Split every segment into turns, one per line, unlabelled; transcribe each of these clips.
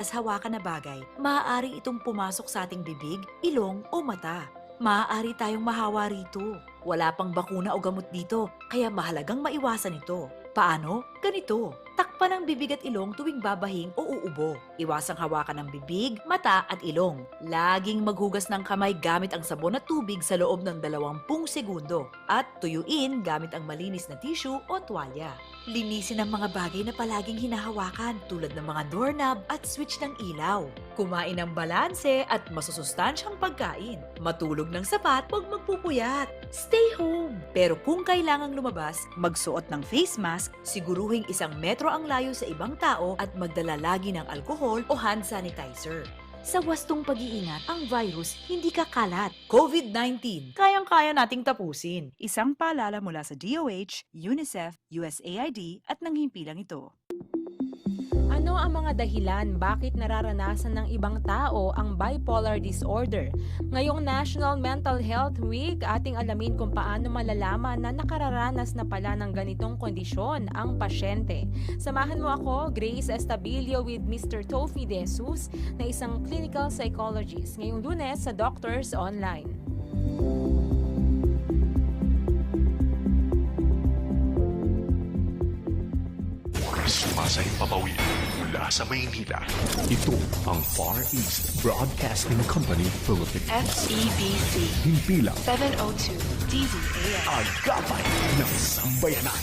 As hawakan na bagay, maaari itong pumasok sa ating bibig, ilong o mata. Maaari tayong mahawa rito. Wala pang bakuna o gamot dito, kaya mahalagang maiwasan ito. Paano? Ganito. Takpan ang bibig ilong tuwing babahing o uubo. Iwasang hawakan ng bibig, mata at ilong. Laging maghugas ng kamay gamit ang sabon at tubig sa loob ng 20 segundo. At tuyuin gamit ang malinis na tissue o tuwalya. Linisin ang mga bagay na palaging hinahawakan tulad ng mga doorknob at switch ng ilaw. Kumain ng balanse at masusustansyang pagkain. Matulog ng sapat, huwag magpupuyat. Stay home. Pero kung kailangang lumabas, magsuot ng face mask, siguruhing isang metro ang layo sa ibang tao at magdala lagi ng alkohol o hand sanitizer. Sa wastong pag-iingat, ang virus hindi kakalat. COVID-19, kayang-kaya nating tapusin.
Isang paalala mula sa DOH, UNICEF, USAID at ng himpilang ito.
Ano ang mga dahilan bakit nararanasan ng ibang tao ang bipolar disorder? Ngayong National Mental Health Week, ating alamin kung paano malalaman na nakararanas na pala ng ganitong kondisyon ang pasyente. Samahan mo ako, Grace Estabilio with Mr. Tofi De Jesus na isang clinical psychologist ngayong lunes sa Doctors Online.
Sumasahing papawid mula sa Maynila.
Ito ang Far East Broadcasting Company Philippines.
FEBC
Himpilang
702 DZAM.
agapay ng sambayanan.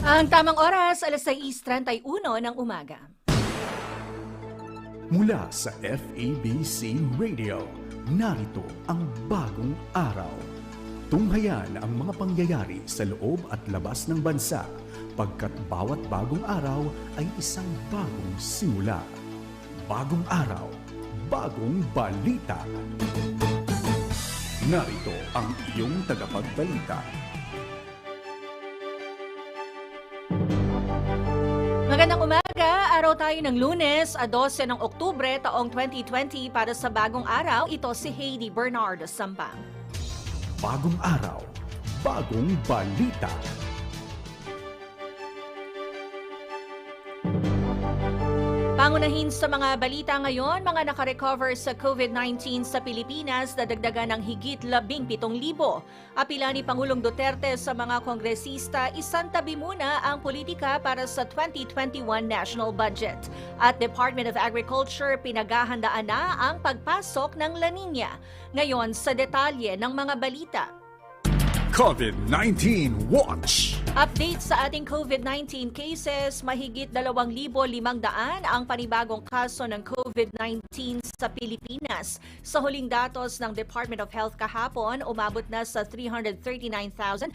Ang tamang oras, alas 6.31 ng umaga.
Mula sa FEBC Radio, narito ang bagong araw. Tunghayan ang mga pangyayari sa loob at labas ng bansa pagkat bawat bagong araw ay isang bagong simula. Bagong araw, bagong balita. Narito ang iyong tagapagbalita.
Magandang umaga, araw tayo ng lunes, a 12 ng Oktubre taong 2020 para sa bagong araw. Ito si Heidi Bernardo Sampang.
Bagong araw, bagong balita.
Pangunahin sa mga balita ngayon, mga nakarecover sa COVID-19 sa Pilipinas dadagdagan ng higit 17,000. Apila ni Pangulong Duterte sa mga kongresista, isantabi muna ang politika para sa 2021 national budget. At Department of Agriculture, pinaghahandaan na ang pagpasok ng La Nina. Ngayon sa detalye ng mga balita.
COVID-19 Watch!
Update sa ating COVID-19 cases, mahigit 2,500 ang panibagong kaso ng COVID-19 sa Pilipinas. Sa huling datos ng Department of Health kahapon, umabot na sa 339,341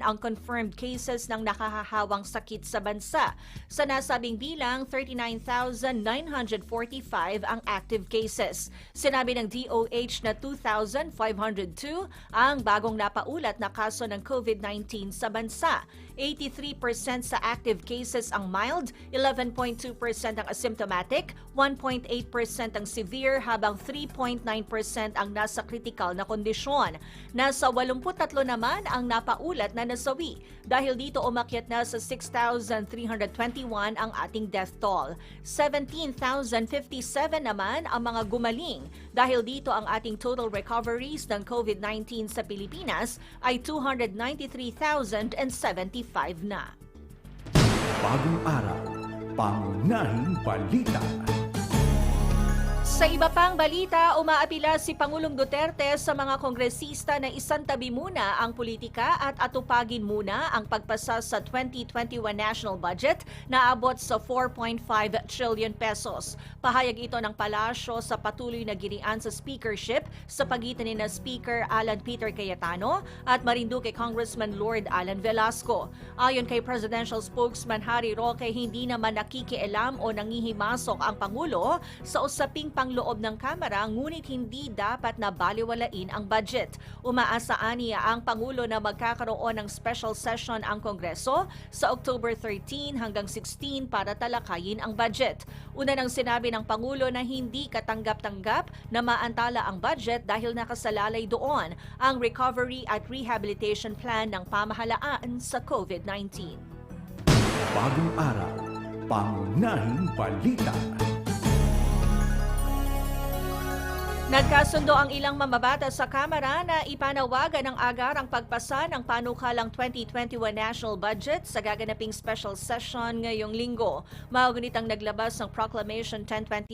ang confirmed cases ng nakahahawang sakit sa bansa. Sa nasabing bilang, 39,945 ang active cases. Sinabi ng DOH na 2,502 ang bagong napaulat na kaso ng COVID-19 sa bansa. 83% sa active cases ang mild, 11.2% ang asymptomatic, 1.8% ang severe habang 3.9% ang nasa critical na kondisyon. Nasa 83 naman ang napaulat na nasawi. Dahil dito umakyat na sa 6,321 ang ating death toll. 17,057 naman ang mga gumaling. Dahil dito ang ating total recoveries ng COVID-19 sa Pilipinas ay 293,075 na.
Bagong araw, pangunahing balita.
Sa iba pang balita, umaapila si Pangulong Duterte sa mga kongresista na isantabi muna ang politika at atupagin muna ang pagpasa sa 2021 national budget na abot sa 4.5 trillion pesos. Pahayag ito ng palasyo sa patuloy na girian sa speakership sa pagitan ni na Speaker Alan Peter Cayetano at Marinduque Congressman Lord Alan Velasco. Ayon kay Presidential Spokesman Harry Roque, hindi naman nakikialam o nangihimasok ang Pangulo sa usaping pangloob ng Kamara ngunit hindi dapat na baliwalain ang budget. Umaasaan niya ang Pangulo na magkakaroon ng special session ang Kongreso sa October 13 hanggang 16 para talakayin ang budget. Una nang sinabi ng Pangulo na hindi katanggap-tanggap na maantala ang budget dahil nakasalalay doon ang recovery at rehabilitation plan ng pamahalaan sa COVID-19.
Bagong araw, pangunahing balita.
Nagkasundo ang ilang mamabata sa Kamara na ipanawagan ng agarang pagpasa ng panukalang 2021 national budget sa gaganaping special session ngayong linggo. Maugunit ang naglabas ng Proclamation 1027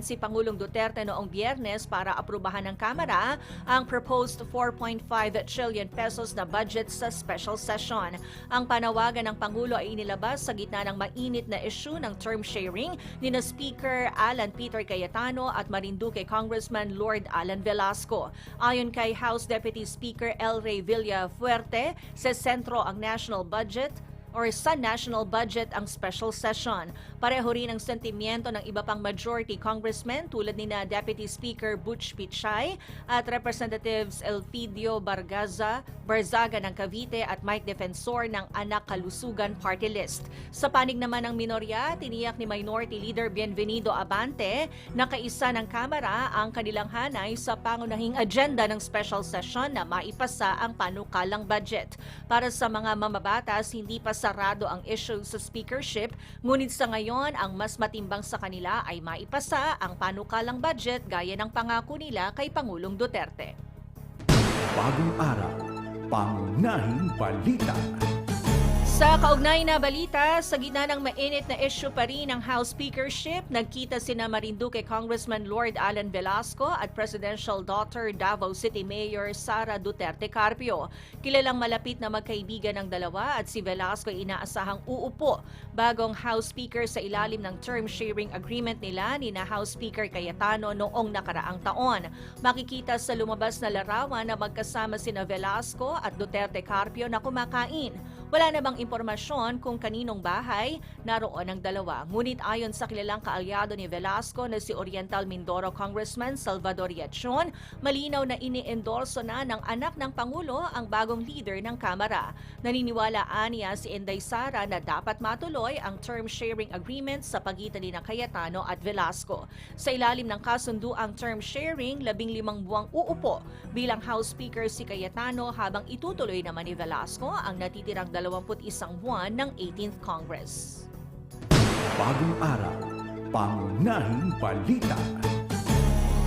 si Pangulong Duterte noong biyernes para aprubahan ng Kamara ang proposed 4.5 trillion pesos na budget sa special session. Ang panawagan ng Pangulo ay inilabas sa gitna ng mainit na issue ng term sharing ni na Speaker Alan Peter Cayetano at Marinduque Congressman Lord Alan Velasco. Ayon kay House Deputy Speaker El Rey Villafuerte, sa sentro ang national budget or sa national budget ang special session. Pareho rin ang sentimiento ng iba pang majority congressmen tulad ni na Deputy Speaker Butch Pichay at Representatives Elpidio Bargaza, Barzaga ng Cavite at Mike Defensor ng Anak Kalusugan Party List. Sa panig naman ng minorya, tiniyak ni Minority Leader Bienvenido Abante na kaisa ng Kamara ang kanilang hanay sa pangunahing agenda ng special session na maipasa ang panukalang budget. Para sa mga mamabatas, hindi pa sarado ang issue sa speakership, ngunit sa ngayon ang mas matimbang sa kanila ay maipasa ang panukalang budget gaya ng pangako nila kay Pangulong Duterte.
Bagong araw, pangunahing balita.
Sa kaugnay na balita, sa gitna ng mainit na issue pa rin ng House Speakership, nagkita sina Marinduque Congressman Lord Alan Velasco at Presidential Daughter Davao City Mayor Sara Duterte Carpio. Kilalang malapit na magkaibigan ng dalawa at si Velasco ay inaasahang uupo bagong House Speaker sa ilalim ng term sharing agreement nila ni na House Speaker Cayetano noong nakaraang taon. Makikita sa lumabas na larawan na magkasama sina Velasco at Duterte Carpio na kumakain. Wala na bang impormasyon kung kaninong bahay naroon ang dalawa. Ngunit ayon sa kilalang kaalyado ni Velasco na si Oriental Mindoro Congressman Salvador Yachon, malinaw na ini-endorso na ng anak ng Pangulo ang bagong leader ng Kamara. Naniniwala niya si Inday Sara na dapat matuloy ang term sharing agreement sa pagitan ni Cayetano at Velasco. Sa ilalim ng kasunduang term sharing, labing limang buwang uupo bilang House Speaker si Cayetano habang itutuloy naman ni Velasco ang natitirang 21 buwan ng 18th Congress.
Bagong araw, pangunahing balita.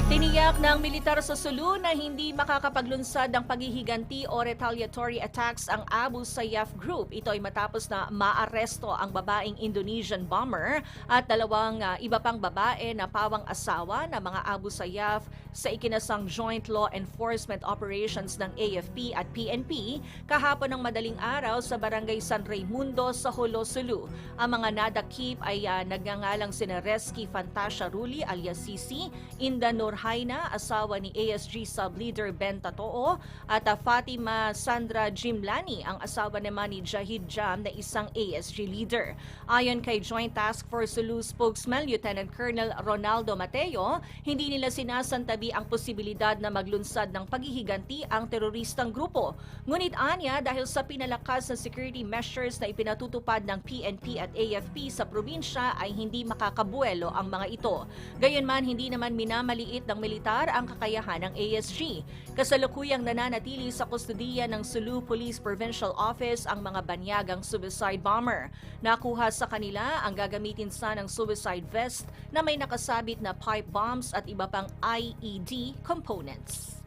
Tiniyak ng militar sa Sulu na hindi makakapaglunsad ng paghihiganti o retaliatory attacks ang Abu Sayyaf Group. Ito ay matapos na maaresto ang babaeng Indonesian bomber at dalawang ah, iba pang babae na pawang asawa ng mga Abu Sayyaf sa ikinasang Joint Law Enforcement Operations ng AFP at PNP kahapon ng madaling araw sa Barangay San Raimundo sa Holo, Sulu. Ang mga nadakip ay uh, nagngangalang sina Reski Fantasia Ruli alias Sisi, Inda Nurhaina, asawa ni ASG Sub-Leader Ben Tatoo, at uh, Fatima Sandra Jimlani, ang asawa naman ni Jahid Jam na isang ASG leader. Ayon kay Joint Task Force Sulu spokesman Lieutenant Colonel Ronaldo Mateo, hindi nila sinasantabi ang posibilidad na maglunsad ng paghihiganti ang teroristang grupo. Ngunit anya dahil sa pinalakas na security measures na ipinatutupad ng PNP at AFP sa probinsya ay hindi makakabuelo ang mga ito. Gayunman hindi naman minamaliit ng militar ang kakayahan ng ASG. Kasalukuyang nananatili sa kustudiya ng Sulu Police Provincial Office ang mga banyagang suicide bomber. Nakuha sa kanila ang gagamitin sa ng suicide vest na may nakasabit na pipe bombs at iba pang IED components.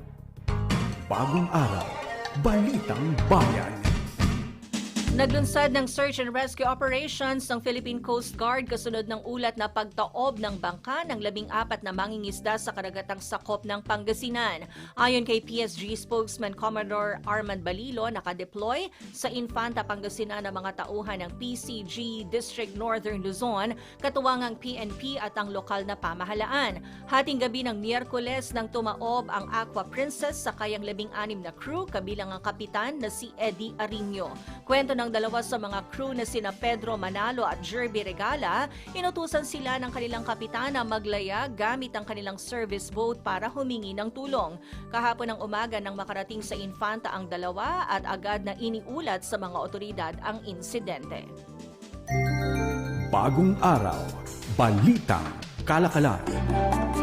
Bagong araw, balitang bayan.
Naglunsad ng search and rescue operations ng Philippine Coast Guard kasunod ng ulat na pagtaob ng bangka ng labing apat na mangingisda sa karagatang sakop ng Pangasinan. Ayon kay PSG spokesman Commodore Armand Balilo, nakadeploy sa Infanta, Pangasinan ang mga tauhan ng PCG District Northern Luzon, katuwangang PNP at ang lokal na pamahalaan. Hating gabi ng Miyerkules nang tumaob ang Aqua Princess sa kayang labing anim na crew kabilang ang kapitan na si Eddie Arino. Kwento ng dalawa sa mga crew na sina Pedro Manalo at Jerby Regala, inutusan sila ng kanilang kapitan na maglaya gamit ang kanilang service boat para humingi ng tulong. Kahapon ng umaga nang makarating sa Infanta ang dalawa at agad na iniulat sa mga otoridad ang insidente.
Bagong araw, balitang kalakalan.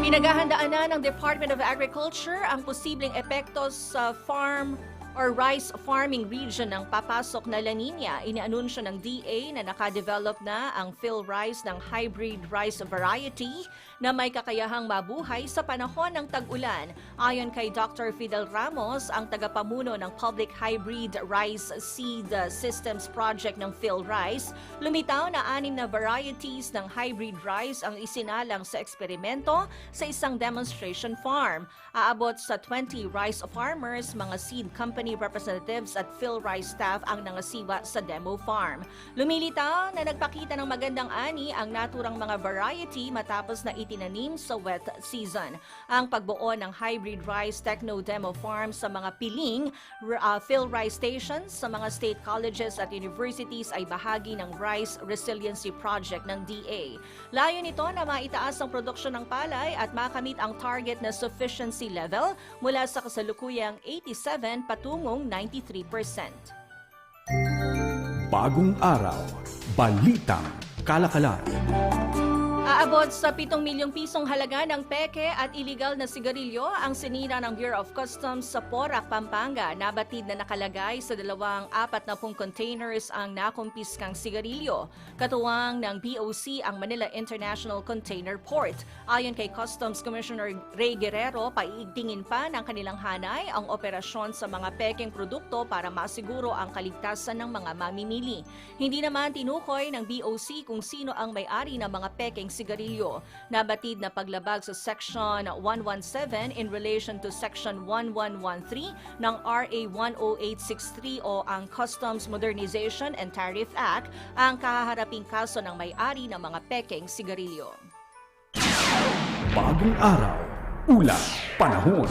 Pinaghahandaan na ng Department of Agriculture ang posibleng epekto sa farm or rice farming region ng papasok na La Nina, inianunsyo ng DA na nakadevelop na ang Phil Rice ng hybrid rice variety na may kakayahang mabuhay sa panahon ng tag-ulan. Ayon kay Dr. Fidel Ramos, ang tagapamuno ng Public Hybrid Rice Seed Systems Project ng Phil Rice, lumitaw na anim na varieties ng hybrid rice ang isinalang sa eksperimento sa isang demonstration farm. Aabot sa 20 rice farmers, mga seed company representatives at Phil Rice staff ang nangasiwa sa demo farm. Lumilitaw na nagpakita ng magandang ani ang naturang mga variety matapos na itinanim sa wet season. Ang pagbuo ng hybrid rice techno demo farm sa mga piling uh, Phil Rice stations sa mga state colleges at universities ay bahagi ng Rice Resiliency Project ng DA. Layo nito na maitaas ang produksyon ng palay at makamit ang target na sufficiency level mula sa kasalukuyang 87 patungong 93%.
Bagong araw, balitang kalakalan.
Aabot sa 7 milyong pisong halaga ng peke at iligal na sigarilyo ang sinira ng Bureau of Customs sa Porac, Pampanga. Nabatid na nakalagay sa dalawang apat na pung containers ang nakumpiskang sigarilyo. Katuwang ng BOC ang Manila International Container Port. Ayon kay Customs Commissioner Ray Guerrero, paiigtingin pa ng kanilang hanay ang operasyon sa mga pekeng produkto para masiguro ang kaligtasan ng mga mamimili. Hindi naman tinukoy ng BOC kung sino ang may-ari ng mga pekeng sigarilyo. Nabatid na paglabag sa Section 117 in relation to Section 1113 ng RA 10863 o ang Customs Modernization and Tariff Act ang kahaharaping kaso ng may-ari ng mga pekeng sigarilyo.
Bagong araw, ulat, panahon.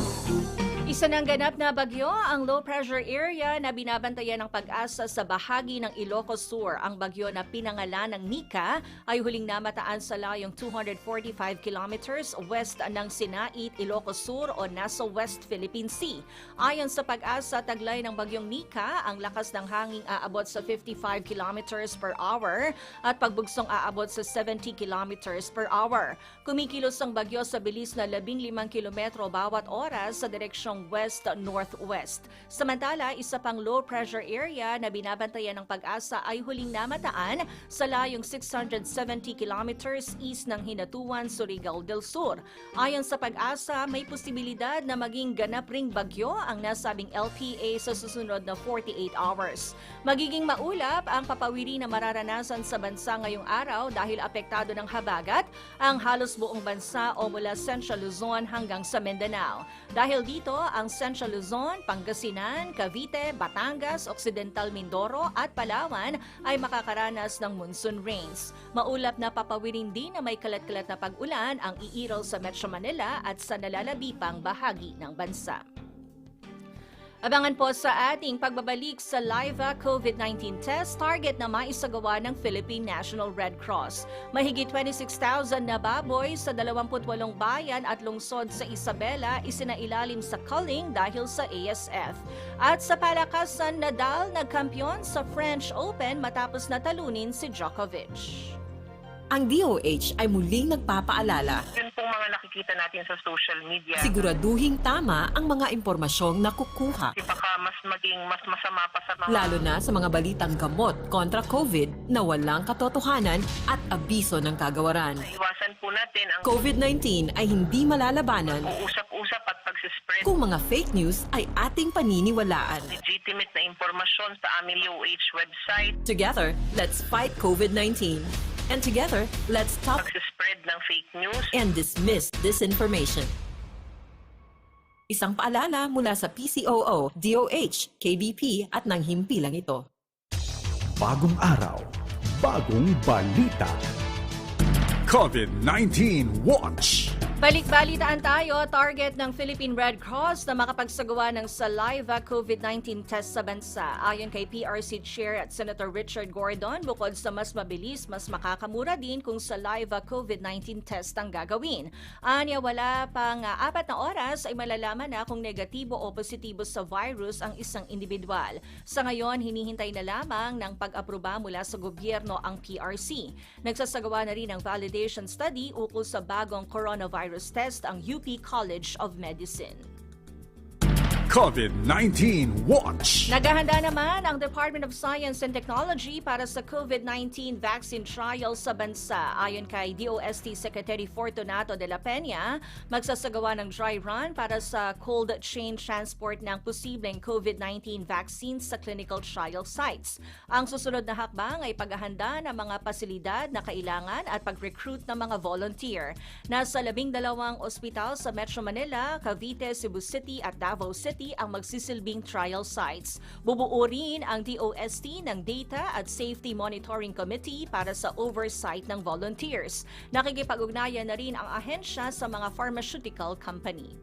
Isa ng ganap na bagyo ang low pressure area na binabantayan ng pag-asa sa bahagi ng Ilocos Sur. Ang bagyo na pinangalan ng Nika ay huling namataan sa layong 245 kilometers west ng Sinait, Ilocos Sur o nasa West Philippine Sea. Ayon sa pag-asa, taglay ng bagyong Nika, ang lakas ng hangin aabot sa 55 kilometers per hour at pagbugsong aabot sa 70 kilometers per hour. Kumikilos ang bagyo sa bilis na 15 kilometro bawat oras sa direksyong west-northwest. Samantala, isa pang low pressure area na binabantayan ng pag-asa ay huling namataan sa layong 670 kilometers east ng Hinatuan, Surigao del Sur. Ayon sa pag-asa, may posibilidad na maging ganap ring bagyo ang nasabing LPA sa susunod na 48 hours. Magiging maulap ang papawiri na mararanasan sa bansa ngayong araw dahil apektado ng habagat ang halos buong bansa o mula Central Luzon hanggang sa Mindanao. Dahil dito, ang Central Luzon, Pangasinan, Cavite, Batangas, Occidental Mindoro at Palawan ay makakaranas ng monsoon rains. Maulap na papawirin din na may kalat-kalat na pag-ulan ang iiraw sa Metro Manila at sa nalalabipang bahagi ng bansa. Abangan po sa ating pagbabalik sa Liva COVID-19 test target na maisagawa ng Philippine National Red Cross. Mahigit 26,000 na baboy sa 28 bayan at lungsod sa Isabela isinailalim sa culling dahil sa ASF. At sa palakasan, Nadal nagkampiyon sa French Open matapos natalunin si Djokovic.
Ang DOH ay muling nagpapaalala,
Yun pong mga nakikita natin sa social media.
siguraduhing tama ang mga impormasyong nakukuha,
Kasi baka mas maging mas masama pa sa mga
lalo na sa mga balitang gamot kontra COVID na walang katotohanan at abiso ng kagawaran.
iwasan po natin ang
COVID-19 ay hindi malalabanan
uusap-usap at pagsispread
kung mga fake news ay ating paniniwalaan.
legitimate na impormasyon sa aming DOH website,
Together, let's fight COVID-19. And together, let's talk
pagsispread ng fake news.
and dismiss disinformation. Isang paalala mula sa PCOO, DOH, KBP at ng himpilang ito.
Bagong araw, bagong balita. COVID-19 Watch.
Balik-balitaan tayo, target ng Philippine Red Cross na makapagsagawa ng saliva COVID-19 test sa bansa. Ayon kay PRC Chair at Senator Richard Gordon, bukod sa mas mabilis, mas makakamura din kung saliva COVID-19 test ang gagawin. Anya, wala pang uh, apat na oras ay malalaman na kung negatibo o positibo sa virus ang isang individual. Sa ngayon, hinihintay na lamang ng pag-aproba mula sa gobyerno ang PRC. Nagsasagawa na rin ng validation study ukol sa bagong coronavirus test ang UP College of Medicine.
COVID-19 Watch.
Naghahanda naman ang Department of Science and Technology para sa COVID-19 vaccine trial sa bansa. Ayon kay DOST Secretary Fortunato de la Peña, magsasagawa ng dry run para sa cold chain transport ng posibleng COVID-19 vaccines sa clinical trial sites. Ang susunod na hakbang ay paghahanda ng mga pasilidad na kailangan at pag-recruit ng mga volunteer. Nasa labing dalawang ospital sa Metro Manila, Cavite, Cebu City at Davao City ang magsisilbing trial sites. Bubuo rin ang DOST ng Data at Safety Monitoring Committee para sa oversight ng volunteers. Nakikipag-ugnayan na rin ang ahensya sa mga pharmaceutical company.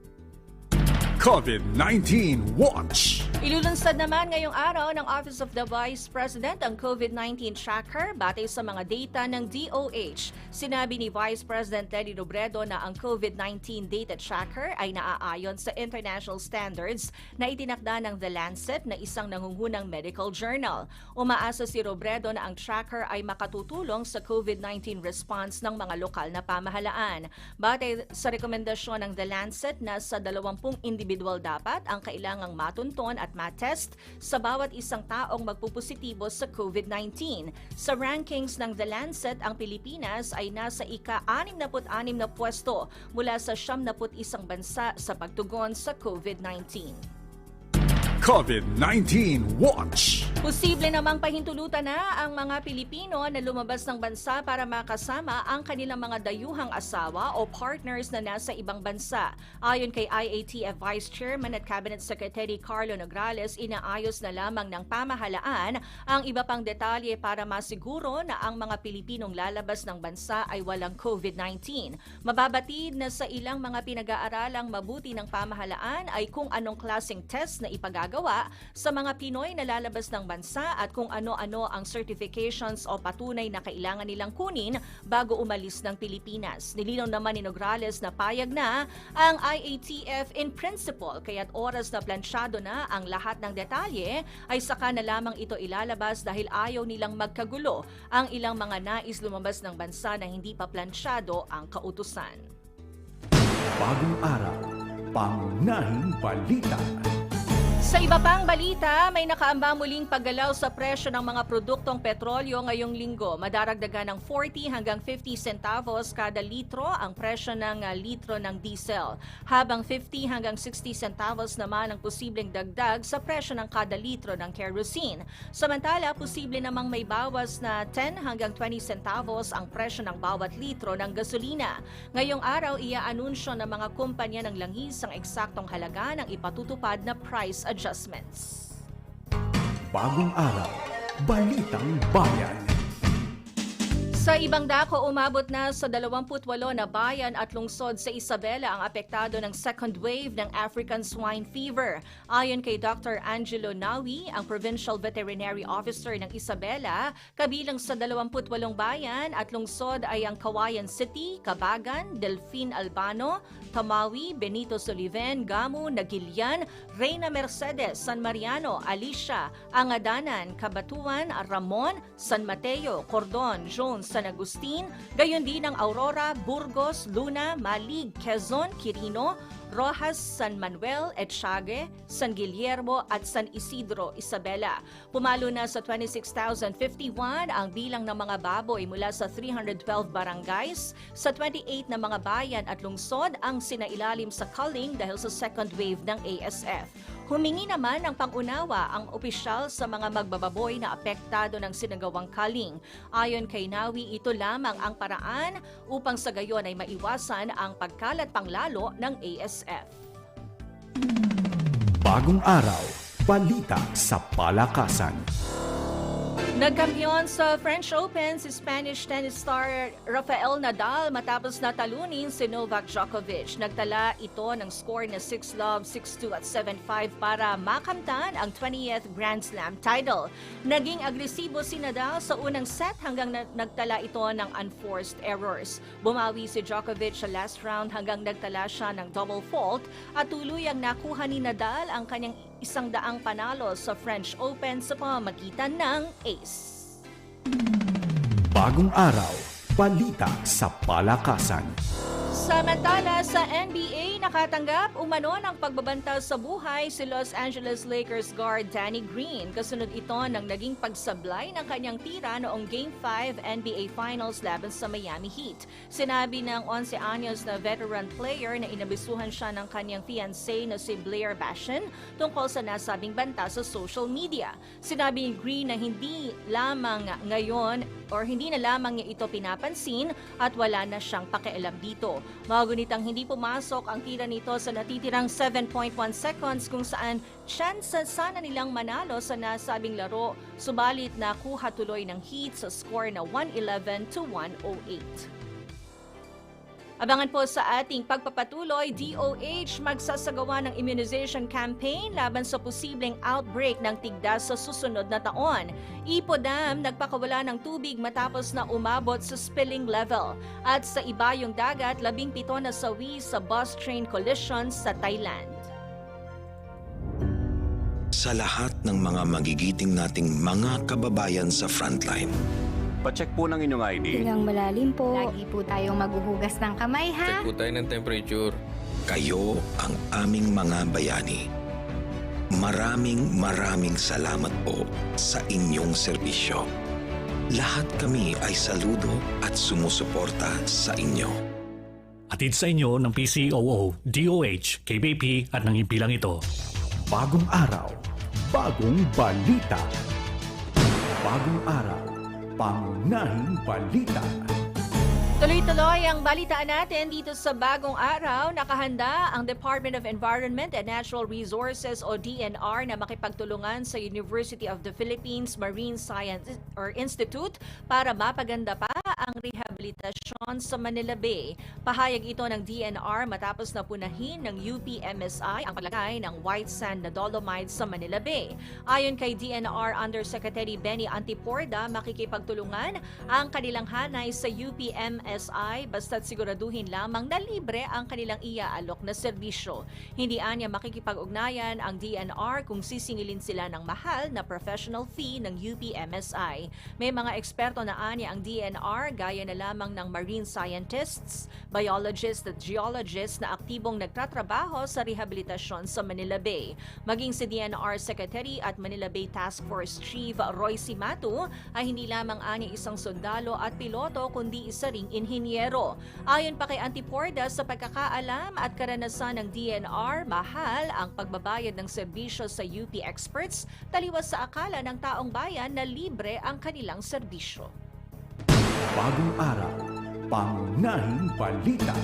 COVID-19 Watch.
Ilulunsad naman ngayong araw ng Office of the Vice President ang COVID-19 tracker batay sa mga data ng DOH. Sinabi ni Vice President Lenny Robredo na ang COVID-19 data tracker ay naaayon sa international standards na itinakda ng The Lancet na isang nangungunang medical journal. Umaasa si Robredo na ang tracker ay makatutulong sa COVID-19 response ng mga lokal na pamahalaan. Batay sa rekomendasyon ng The Lancet na sa 20 individual dapat ang kailangang matunton at matest sa bawat isang taong magpupositibo sa COVID-19. Sa rankings ng The Lancet, ang Pilipinas ay nasa ika-66 na pwesto mula sa 71 bansa sa pagtugon sa COVID-19.
COVID-19 Watch.
Posible namang pahintulutan na ang mga Pilipino na lumabas ng bansa para makasama ang kanilang mga dayuhang asawa o partners na nasa ibang bansa. Ayon kay IATF Vice Chairman at Cabinet Secretary Carlo Nograles, inaayos na lamang ng pamahalaan ang iba pang detalye para masiguro na ang mga Pilipinong lalabas ng bansa ay walang COVID-19. Mababatid na sa ilang mga pinag-aaralang mabuti ng pamahalaan ay kung anong klaseng test na ipagagawa sa mga Pinoy na lalabas ng bansa at kung ano-ano ang certifications o patunay na kailangan nilang kunin bago umalis ng Pilipinas. Nilinaw naman ni Nograles na payag na ang IATF in principle kaya't oras na plansyado na ang lahat ng detalye ay saka na lamang ito ilalabas dahil ayaw nilang magkagulo ang ilang mga nais lumabas ng bansa na hindi pa plansyado ang kautusan.
Bagong araw. Pangunahing balita.
Sa iba pang balita, may nakaamba muling paggalaw sa presyo ng mga produktong petrolyo ngayong linggo. Madaragdagan ng 40 hanggang 50 centavos kada litro ang presyo ng ah, litro ng diesel. Habang 50 hanggang 60 centavos naman ang posibleng dagdag sa presyo ng kada litro ng kerosene. Samantala, posible namang may bawas na 10 hanggang 20 centavos ang presyo ng bawat litro ng gasolina. Ngayong araw, iaanunsyo ng mga kumpanya ng langis ang eksaktong halaga ng ipatutupad na price adjustments.
Bagong araw. Balitang Bayan.
Sa ibang dako, umabot na sa 28 na bayan at lungsod sa Isabela ang apektado ng second wave ng African Swine Fever. Ayon kay Dr. Angelo Nawi, ang Provincial Veterinary Officer ng Isabela, kabilang sa 28 bayan at lungsod ay ang Kawayan City, Cabagan, Delfin Albano, Tamawi, Benito Soliven, Gamu, Nagilian, Reyna Mercedes, San Mariano, Alicia, Angadanan, Cabatuan, Ramon, San Mateo, Cordon, Jones, San Agustin, gayon din ang Aurora, Burgos, Luna, Malig, Quezon, Quirino, Rojas, San Manuel, Etchague, San Guillermo at San Isidro, Isabela. Pumalo na sa 26,051 ang bilang ng mga baboy mula sa 312 barangays. Sa 28 na mga bayan at lungsod ang sinailalim sa culling dahil sa second wave ng ASF. Humingi naman ng pangunawa ang opisyal sa mga magbababoy na apektado ng sinagawang kaling. Ayon kay Nawi, ito lamang ang paraan upang sa gayon ay maiwasan ang pagkalat panglalo ng ASF.
Bagong araw. Balita sa palakasan.
Nagkampiyon sa French Open si Spanish tennis star Rafael Nadal matapos na talunin si Novak Djokovic. Nagtala ito ng score na 6-love, 6-2 at 7-5 para makamtan ang 20th Grand Slam title. Naging agresibo si Nadal sa unang set hanggang na- nagtala ito ng unforced errors. Bumawi si Djokovic sa last round hanggang nagtala siya ng double fault at tuluyang nakuha ni Nadal ang kanyang isang daang panalo sa French Open sa pamamagitan ng ace.
Bagong araw. Balita sa palakasan.
Samantala sa NBA, nakatanggap umano ng pagbabanta sa buhay si Los Angeles Lakers guard Danny Green. Kasunod ito ng naging pagsablay ng kanyang tira noong Game 5 NBA Finals laban sa Miami Heat. Sinabi ng 11 anyos na veteran player na inabisuhan siya ng kanyang fiancé na si Blair Bashan tungkol sa nasabing banta sa social media. Sinabi ni Green na hindi lamang ngayon or hindi na lamang niya ito pinapansin at wala na siyang pakialam dito. Magunitang hindi pumasok ang tira nito sa natitirang 7.1 seconds kung saan chance sana nilang manalo sa nasabing laro, subalit nakuha tuloy ng Heat sa score na 111 to 108. Abangan po sa ating pagpapatuloy, DOH magsasagawa ng immunization campaign laban sa posibleng outbreak ng tigdas sa susunod na taon. Ipodam nagpakawala ng tubig matapos na umabot sa spilling level. At sa ibayong dagat, labing pito na sawi sa bus train collision sa Thailand.
sa lahat ng mga magigiting nating mga kababayan sa frontline.
Pacheck po ng inyong ID.
Ilang malalim po. Lagi po tayong maghuhugas ng kamay, ha?
po tayo ng temperature.
Kayo ang aming mga bayani. Maraming maraming salamat po sa inyong serbisyo. Lahat kami ay saludo at sumusuporta sa inyo.
Atid sa inyo ng PCOO, DOH, KBP at ng himpilang ito. Bagong araw, bagong balita. Bagong araw, pangunahing balita.
Tuloy-tuloy ang balitaan natin dito sa bagong araw. Nakahanda ang Department of Environment and Natural Resources o DNR na makipagtulungan sa University of the Philippines Marine Science or Institute para mapaganda pa ang rehabilitasyon sa Manila Bay. Pahayag ito ng DNR matapos na punahin ng UPMSI ang paglagay ng white sand na dolomite sa Manila Bay. Ayon kay DNR Undersecretary Benny Antiporda, makikipagtulungan ang kanilang hanay sa UPMSI basta't siguraduhin lamang na libre ang kanilang iaalok na serbisyo. Hindi anya makikipag-ugnayan ang DNR kung sisingilin sila ng mahal na professional fee ng UPMSI. May mga eksperto na anya ang DNR gaya na lamang ng marine scientists, biologists at geologists na aktibong nagtatrabaho sa rehabilitasyon sa Manila Bay. Maging si DNR Secretary at Manila Bay Task Force Chief Roy Simatu ay hindi lamang anya isang sundalo at piloto kundi isa ring inhinyero. Ayon pa kay Antiporda sa pagkakaalam at karanasan ng DNR, mahal ang pagbabayad ng serbisyo sa UP experts taliwas sa akala ng taong bayan na libre ang kanilang serbisyo.
Bagong araw, pangunahing balita.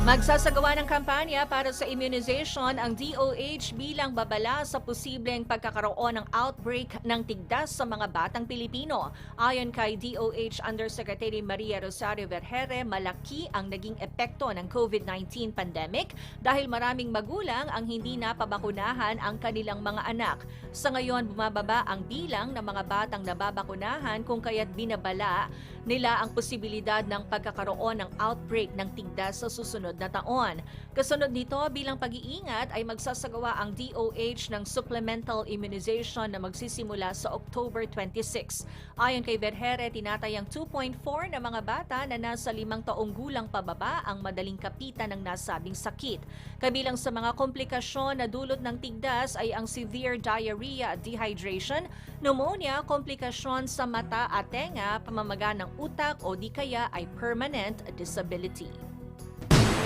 Magsasagawa ng kampanya para sa immunization ang DOH bilang babala sa posibleng pagkakaroon ng outbreak ng tigdas sa mga batang Pilipino. Ayon kay DOH Undersecretary Maria Rosario Vergere, malaki ang naging epekto ng COVID-19 pandemic dahil maraming magulang ang hindi napabakunahan ang kanilang mga anak. Sa ngayon, bumababa ang bilang ng mga batang nababakunahan kung kaya't binabala nila ang posibilidad ng pagkakaroon ng outbreak ng tigdas sa susunod na taon. Kasunod nito, bilang pag-iingat ay magsasagawa ang DOH ng supplemental immunization na magsisimula sa October 26. Ayon kay Vergere, tinatayang 2.4 na mga bata na nasa limang taong gulang pababa ang madaling kapitan ng nasabing sakit. Kabilang sa mga komplikasyon na dulot ng tigdas ay ang severe diarrhea at dehydration, pneumonia, komplikasyon sa mata at tenga, pamamaga ng utak o di kaya ay permanent disability.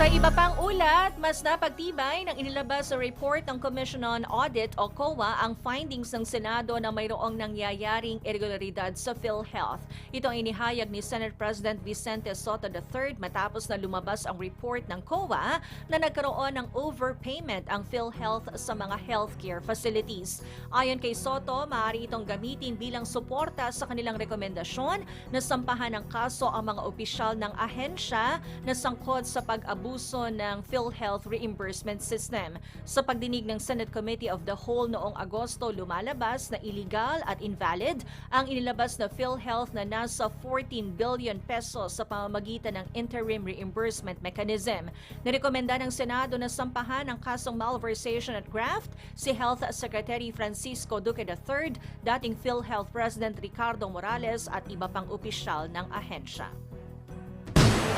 Sa iba pang ulat, mas napagtibay ng inilabas sa report ng Commission on Audit o COA ang findings ng Senado na mayroong nangyayaring irregularidad sa PhilHealth. Ito ang inihayag ni Senate President Vicente Soto III matapos na lumabas ang report ng COA na nagkaroon ng overpayment ang PhilHealth sa mga healthcare facilities. Ayon kay Soto, maaari itong gamitin bilang suporta sa kanilang rekomendasyon na sampahan ng kaso ang mga opisyal ng ahensya na sangkot sa pag-abuso pag-aabuso ng PhilHealth reimbursement system. Sa pagdinig ng Senate Committee of the Whole noong Agosto, lumalabas na illegal at invalid ang inilabas na PhilHealth na nasa 14 billion pesos sa pamamagitan ng interim reimbursement mechanism. Nirekomenda ng Senado na sampahan ang kasong malversation at graft si Health Secretary Francisco Duque III, dating PhilHealth President Ricardo Morales at iba pang opisyal ng ahensya.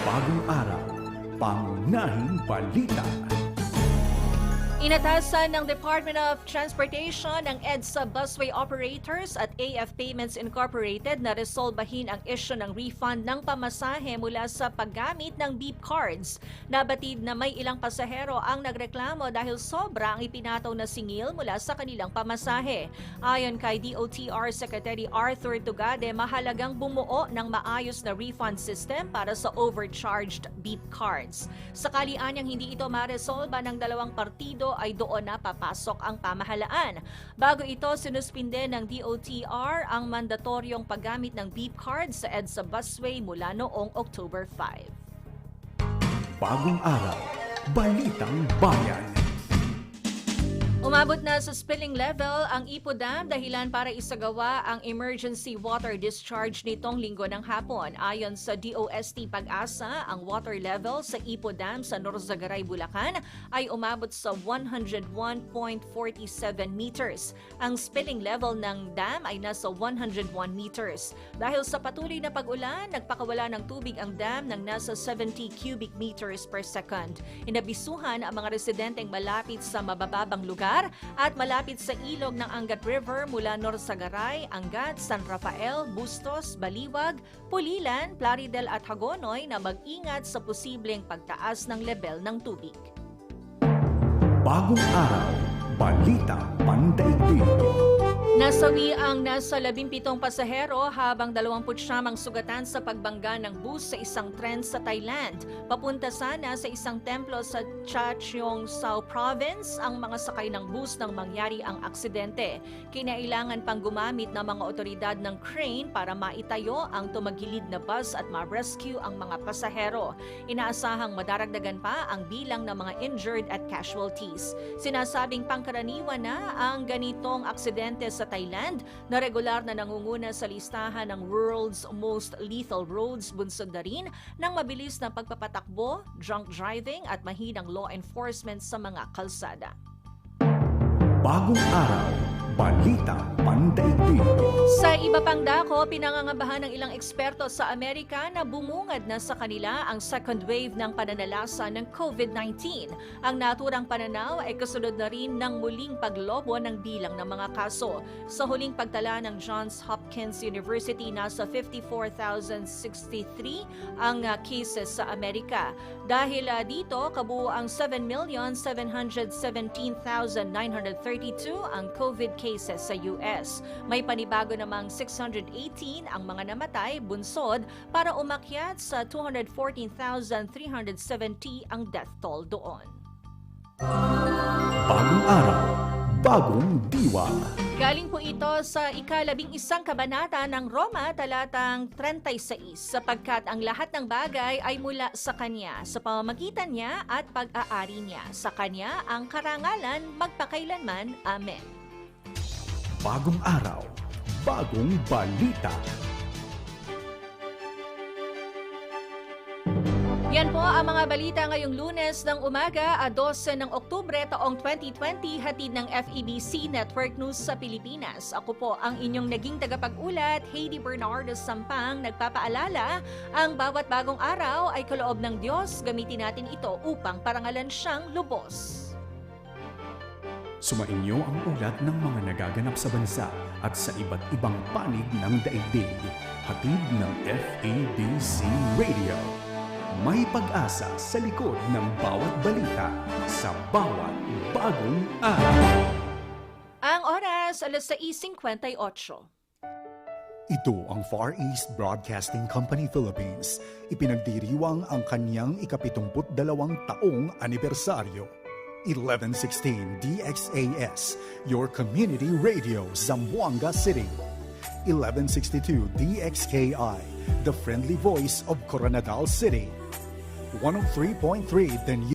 Bagong araw, pangunahing balita.
Inatasan ng Department of Transportation ng EDSA busway operators at AF Payments Incorporated na resolbahin ang issue ng refund ng pamasahe mula sa paggamit ng beep cards. Nabatid na may ilang pasahero ang nagreklamo dahil sobra ang ipinataw na singil mula sa kanilang pamasahe. Ayon kay DOTR Secretary Arthur Tugade, mahalagang bumuo ng maayos na refund system para sa overcharged beep cards. Sakali anyang hindi ito maresolba ng dalawang partido ay doon na papasok ang pamahalaan. Bago ito, sinuspinde ng DOTR ang mandatoryong paggamit ng beep cards sa EDSA busway mula noong October 5.
Bagong araw, balitang bayan.
Umabot na sa spilling level ang Ipo Dam dahilan para isagawa ang emergency water discharge nitong linggo ng hapon. Ayon sa DOST Pag-asa, ang water level sa Ipo Dam sa Norzagaray, Bulacan ay umabot sa 101.47 meters. Ang spilling level ng dam ay nasa 101 meters. Dahil sa patuloy na pag-ulan, nagpakawala ng tubig ang dam ng nasa 70 cubic meters per second. Inabisuhan ang mga residenteng malapit sa mabababang lugar at malapit sa ilog ng Angat River mula Norsagaray, Angat, San Rafael, Bustos, Baliwag, Pulilan, Plaridel at Hagonoy na mag-ingat sa posibleng pagtaas ng level ng tubig.
Bagong araw, balita pandaigdig.
Nasawi ang nasa 17 pasahero habang 29 ang sugatan sa pagbangga ng bus sa isang tren sa Thailand. Papunta sana sa isang templo sa Chacheongsaw Province ang mga sakay ng bus nang mangyari ang aksidente. Kinailangan pang gumamit ng mga otoridad ng crane para maitayo ang tumagilid na bus at ma-rescue ang mga pasahero. Inaasahang madaragdagan pa ang bilang ng mga injured at casualties. Sinasabing pangkaraniwan na ang ganitong aksidente sa Thailand na regular na nangunguna sa listahan ng world's most lethal roads bunsod na rin ng mabilis na pagpapatakbo, drunk driving at mahinang law enforcement sa mga kalsada.
Bagong araw, balita pandaigdig.
Sa iba pang dako, pinangangabahan ng ilang eksperto sa Amerika na bumungad na sa kanila ang second wave ng pananalasa ng COVID-19. Ang naturang pananaw ay kasunod na rin ng muling paglobo ng bilang ng mga kaso. Sa huling pagtala ng Johns Hopkins University, nasa 54,063 ang uh, cases sa Amerika. Dahil uh, dito, kabuo ang 7,717,932 ang COVID cases sa US. May panibago namang 618 ang mga namatay bunsod para umakyat sa 214,370 ang death toll doon.
Bagong araw, bagong diwa.
Galing po ito sa ikalabing isang kabanata ng Roma talatang 36 sapagkat ang lahat ng bagay ay mula sa Kanya, sa pamamagitan niya at pag-aari niya. Sa Kanya ang karangalan magpakailanman. Amen.
Bagong araw, bagong balita.
Yan po ang mga balita ngayong lunes ng umaga, a 12 ng Oktubre taong 2020, hatid ng FEBC Network News sa Pilipinas. Ako po ang inyong naging tagapag-ulat, Heidi Bernardo Sampang, nagpapaalala, ang bawat bagong araw ay kaloob ng Diyos, gamitin natin ito upang parangalan siyang lubos.
Sumainyo ang ulat ng mga nagaganap sa bansa at sa iba't ibang panig ng daigdig. Hatid ng FABC Radio. May pag-asa sa likod ng bawat balita sa bawat bagong araw.
Ang oras, alas 6.58.
Ito ang Far East Broadcasting Company Philippines. Ipinagdiriwang ang kanyang ikapitumput dalawang taong anibersaryo. 1116 DXAS, your community radio, Zamboanga City. 1162 DXKI, the friendly voice of Coronadal City.
103.3, then